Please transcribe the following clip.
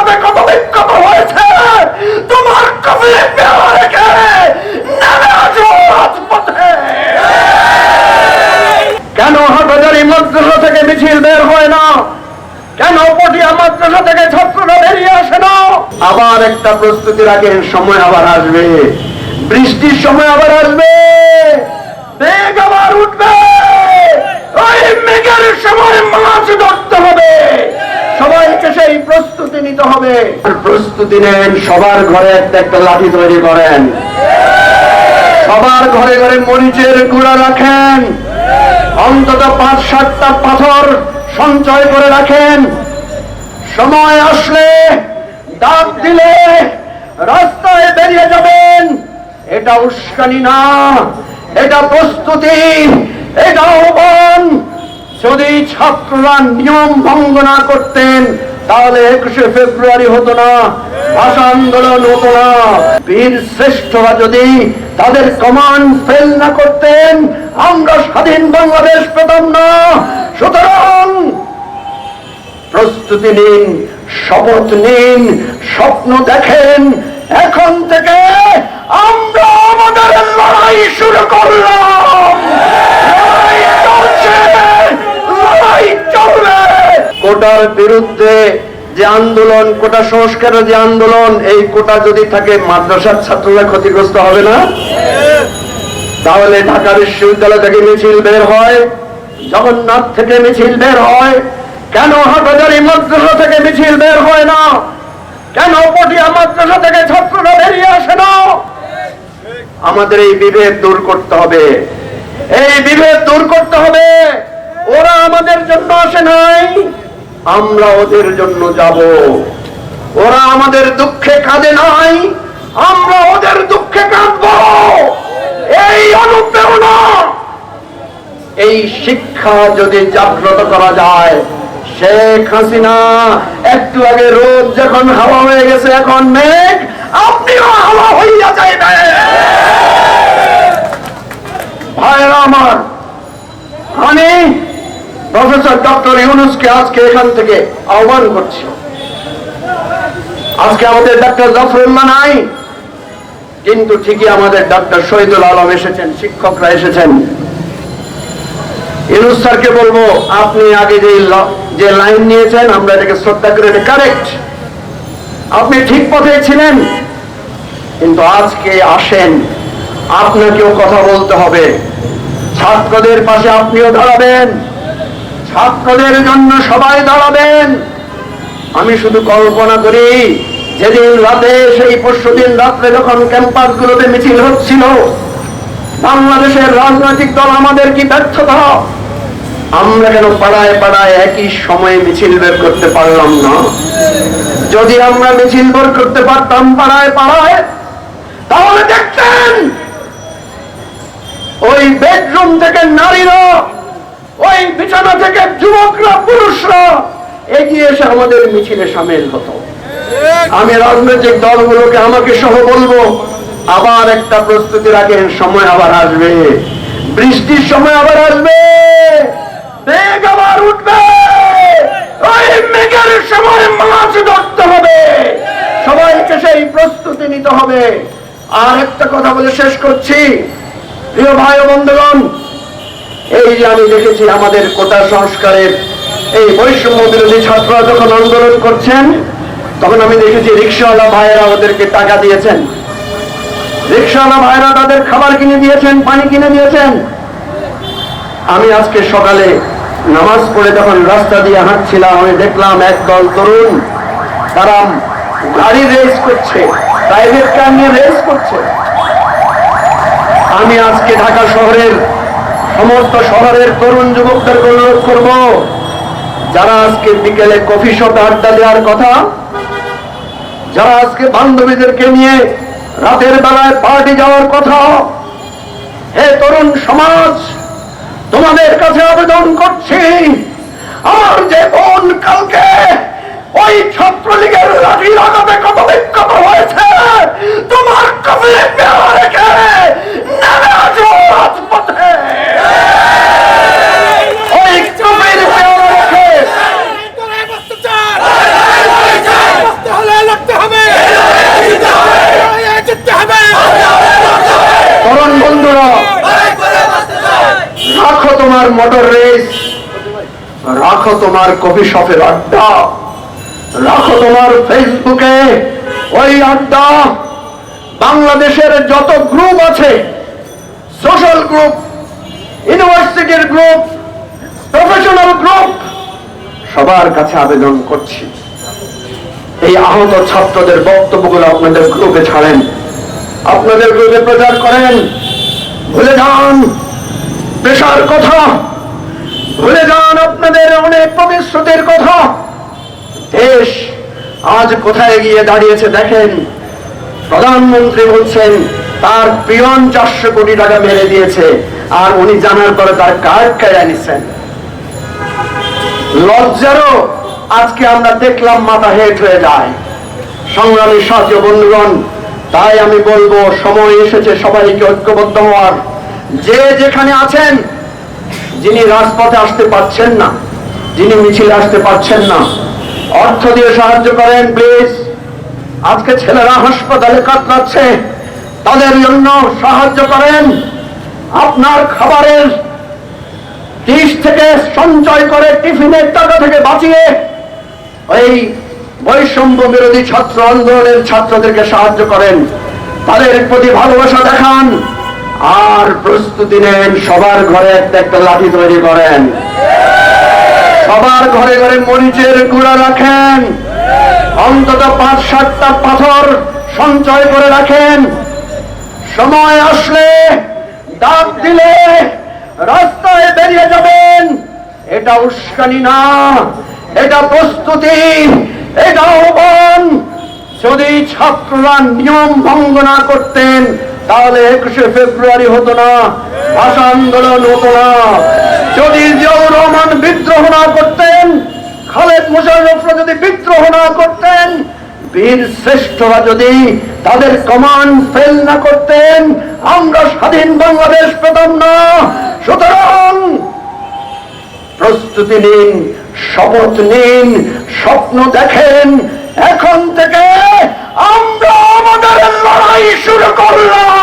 লাগাতে কত বিক্ষত হয়েছে? তোমার কবির রেখে নেমে আসো রাজপথে। কেন হাটাজারি মাদ্রাসা থেকে মিছিল বের হয় না? কেন পটিয়া মাদ্রাসা থেকে ছাত্ররা বেরিয়ে আসে না? আবার একটা প্রস্তুতি রাখেন সময় আবার আসবে। বৃষ্টির সময় আবার আসবে। মেঘ আবার উঠবে। ওই মেঘের সময় হবে। প্রস্তুতি নেন সবার ঘরে একটা একটা লাঠি তৈরি করেন। সবার ঘরে ঘরে মরিচের গুঁড়া রাখেন। অন্তত পাঁচ সাতটা পাথর সঞ্চয় করে রাখেন। সময় আসলে ডাক দিলে রাস্তায় বেরিয়ে যাবেন। এটা উস্কানি না, এটা প্রস্তুতি, এটা আহ্বান। যদি ছাত্ররা নিয়ম ভঙ্গ না করতেন তাহলে একুশে ফেব্রুয়ারি হতো না। ভাষা আন্দোলন হতো না। বীর শ্রেষ্ঠরা যদি তাদের কমান্ড ফেল না করতেন, আমরা স্বাধীন বাংলাদেশ পেতাম না। সুতরাং প্রস্তুতি নিন, শপথ নিন, স্বপ্ন দেখেন। এখন থেকে আমরা আমাদের লড়াই শুরু করলাম। লড়াই চলছে, লড়াই চলবে। কোটার বিরুদ্ধে যে আন্দোলন, কোটা সংস্কারের যে আন্দোলন, এই কোটা যদি থাকে, মাদ্রাসার ছাত্ররা ক্ষতিগ্রস্ত হবে না? তাহলে ঢাকা বিশ্ববিদ্যালয় থেকে মিছিল বের হয়, জগন্নাথ থেকে মিছিল বের হয়। কেন হাটাজারি মাদ্রাসা থেকে মিছিল বের হয় না? কেন পটিয়া মাদ্রাসা থেকে ছাত্ররা বেরিয়ে আসে না? আমাদের এই বিভেদ দূর করতে হবে। এই বিভেদ দূর করতে হবে। ওরা আমাদের জন্য আসে নাই। আমরা ওদের জন্য যাব। ওরা আমাদের দুঃখে কাঁদে নাই, আমরা ওদের দুঃখে কাঁদবো। এই অনুপ্রেরণা। এই শিক্ষা যদি জাগ্রত করা যায়, শেখ হাসিনা একটু আগে রোদ যখন হাওয়া হয়ে গেছে, এখন মেঘ, আপনিও হাওয়া হইয়া যাইবে ভাইরা আমার, আমি প্রফেসর ডক্টর ইউনুসকে আজকে এখান থেকে আহ্বান করছি। আজকে আমাদের ডক্টর জাফরুল্লাহ নাই, কিন্তু ঠিকই আমাদের ডক্টর শহীদুল আলম এসেছেন, শিক্ষকরা এসেছেন। ইউনুস স্যারকে বলব, আপনি আগে যে যে লাইন নিয়েছেন, আমরা এটাকে শ্রদ্ধা করে কারেক্ট আপনি ঠিক পথে ছিলেন, কিন্তু আজকে আসেন, আপনাকেও কথা বলতে হবে। ছাত্রদের পাশে আপনিও দাঁড়াবেন। ছাত্রদের জন্য সবাই দাঁড়াবেন। আমি শুধু কল্পনা করি, যেদিন রাতে সেই পরশু দিন রাত্রে যখন ক্যাম্পাস গুলোতে মিছিল হচ্ছিল, বাংলাদেশের রাজনৈতিক দল আমাদের কি ব্যর্থতা? আমরা কেন পাড়ায় পাড়ায় একই সময়ে মিছিল বের করতে পারলাম না? যদি আমরা মিছিল বের করতে পারতাম পাড়ায় পাড়ায়, তাহলে দেখতেন, ওই বেডরুম থেকে নারীরা ওই বিছানা থেকে যুবকরা, পুরুষরা এগিয়ে এসে আমাদের মিছিলে সামিল হতো। আমি রাজনৈতিক দলগুলোকে আমাকে সহ বলব, আবার একটা প্রস্তুতির আগে সময় আবার আসবে। বৃষ্টির সময় আবার আসবে। আবার উঠবে। ওই মেঘের সময় মাছ ধরতে হবে। সবাইকে সেই প্রস্তুতি নিতে হবে। আর একটা কথা বলে শেষ করছি। প্রিয় ভাই বন্ধুগণ এই যে আমি দেখেছি আমাদের কোটা সংস্কারের এই বৈষম্য বিরোধী ছাত্ররা যখন আন্দোলন করছেন, তখন আমি দেখেছি রিক্সাওয়ালা ভাইয়েরা ওদেরকে টাকা দিয়েছেন। রিক্সাওয়ালা ভাইয়েরা তাদের খাবার কিনে দিয়েছেন, পানি কিনে দিয়েছেন। আমি আজকে সকালে নামাজ পড়ে যখন রাস্তা দিয়ে হাঁটছিলাম, আমি দেখলাম একদল তরুণ, তারা গাড়ি রেস করছে প্রাইভেট কার নিয়ে রেস করছে। আমি আজকে ঢাকা শহরের সমস্ত শহরের তরুণ যুবকদেরকে অনুরোধ করব, যারা আজকে বিকেলে কফি শপে আড্ডা দেওয়ার কথা, যারা আজকে বান্ধবীদেরকে নিয়ে রাতের বেলায় পার্টি যাওয়ার কথা, হে তরুণ সমাজ, তোমাদের কাছে আবেদন করছি, আমার যে বোন কালকে ওই ছাত্রলীগের লাঠি লাগাতে কত বিক্ষত হয়েছে তোমার কবিরে পেয়ারা রেখে নেমে আসো রাজপথে ওই কবির পেয়ারা রেখে মোটর রেস। রাখো তোমার কফি শপের আড্ডা। রাখো তোমার ফেসবুকে ওই আড্ডা। বাংলাদেশের যত গ্রুপ আছে সোশ্যাল গ্রুপ ইউনিভার্সিটির গ্রুপ প্রফেশনাল গ্রুপ সবার কাছে আবেদন করছি। এই আহত ছাত্রদের বক্তব্যগুলো আপনাদের গ্রুপে ছাড়েন। আপনাদের গ্রুপে প্রচার করেন। ভুলে যান। পেশার কথা। ভুলে যান আপনাদের অনেক প্রতিশ্রুতির কথা। দেশ আজ কোথায় গিয়ে দাঁড়িয়েছে দেখেন। প্রধানমন্ত্রী বলছেন, তার পিয়ন চারশো কোটি টাকা মেরে দিয়েছে, আর উনি জানার পরে তার কার্ড কেড়ে নিছেন? লজ্জারও আজকে আমরা দেখলাম মাথা হেট হয়ে যায়। সংগ্রামী ও বন্ধুগণ, তাই আমি বলব, সময় এসেছে সবাইকে ঐক্যবদ্ধ হওয়ার। যে যেখানে আছেন, যিনি রাজপথে আসতে পারছেন না, যিনি মিছিলে আসতে পারছেন না, অর্থ দিয়ে সাহায্য করেন প্লিজ আজকে ছেলেরা হাসপাতালে কাতরাচ্ছে, তাদের জন্য সাহায্য করেন। আপনার খাবারের ডিশ থেকে সঞ্চয় করে টিফিনের টাকা থেকে বাঁচিয়ে ওই বৈষম্য বিরোধী ছাত্র আন্দোলনের ছাত্রদেরকে সাহায্য করেন। তাদের প্রতি ভালোবাসা দেখান। আর প্রস্তুতি নেন, সবার ঘরে একটা একটা লাঠি তৈরি করেন। সবার ঘরে ঘরে মরিচের গুঁড়া রাখেন। অন্তত পাঁচ সাতটা পাথর সঞ্চয় করে রাখেন। সময় আসলে ডাক দিলে রাস্তায় বেরিয়ে যাবেন। এটা উস্কানি না, এটা প্রস্তুতি, এটা আহ্বান। যদি ছাত্ররা নিয়ম ভঙ্গ না করতেন তাহলে একুশে ফেব্রুয়ারি হতো না। ভাষা আন্দোলন হতো না। যদি জিয়াউর রহমান বিদ্রোহ না করতেন, খালেদ মুশারফরা যদি বিদ্রোহ না করতেন, বীর শ্রেষ্ঠরা যদি তাদের কমান্ড ফেল না করতেন, আমরা স্বাধীন বাংলাদেশ পেতাম না। সুতরাং প্রস্তুতি নিন, শপথ নিন, স্বপ্ন দেখেন, এখন থেকে শুরু করলাম।